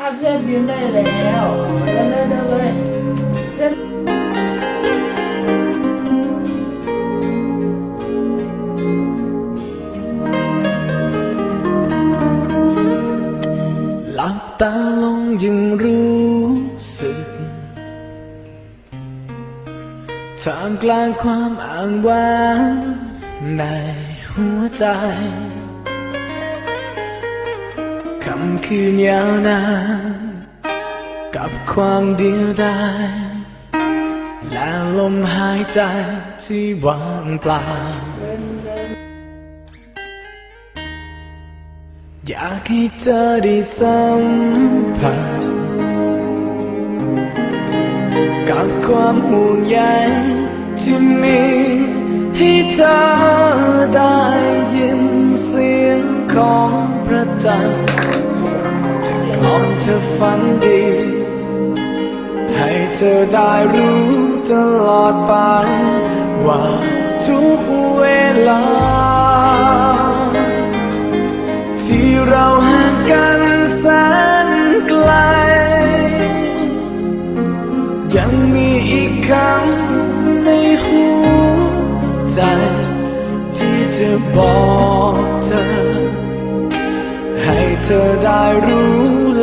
อาเพื่อนยืนได้แล้วเดินเลยเดินเลยเดินหลับตาลงยังรู้สึกท่ามกลางความอ้างว้างในหัวใจ คำคืนยาวนานกับความเดียวดายและลมหายใจที่ว่างเปล่า อยากให้เธอได้สัมผัสกับความห่วงใยที่มีให้เธอได้ ฝันดี ให้เธอได้รู้ตลอดไป ว่าทุกเวลา ที่เราห่างกันแสนไกล ยังมีอีกคำในหัวใจ ที่จะบอกเธอ ให้เธอได้รู้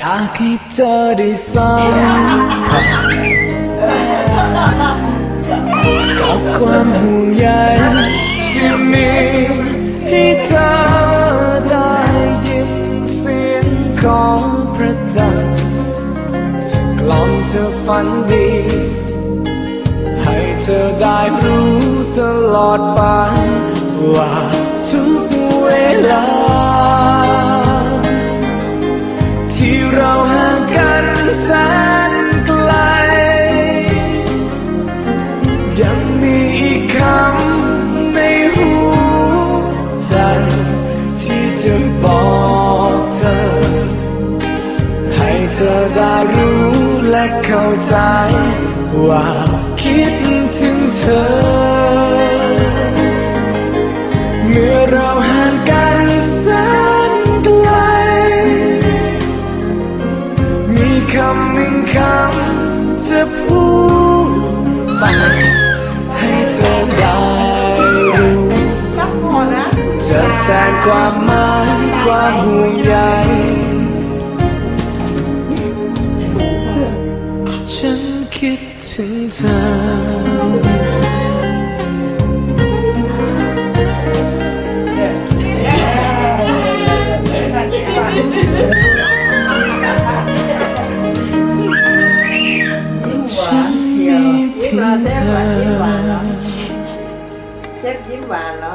อยากให้เธอได้สัมผัสกับความห่วงใยที่มีให้เธอได้ยินเสียงของพระจันทร์จะกล่อมเธอฝันดี ให้เธอได้รู้ตลอดไปว่า ว่าคิดถึงเธอ เมื่อเราห่างกันแสนไกล มีคำหนึ่งคำจะพูดไปให้เธอได้รู้จะแทนความหมายความห่วงใย ถึงเธอก็ฉันมีเพียงเธอเชฟยิ้มหวานเหรอ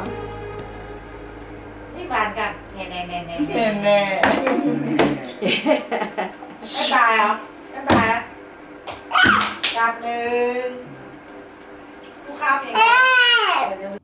นี่บานกันเน่เน่เน่เน่แน่แน่ไม่บายเหรอไม่บาย จับหนึ่งผู้ค้าเพลง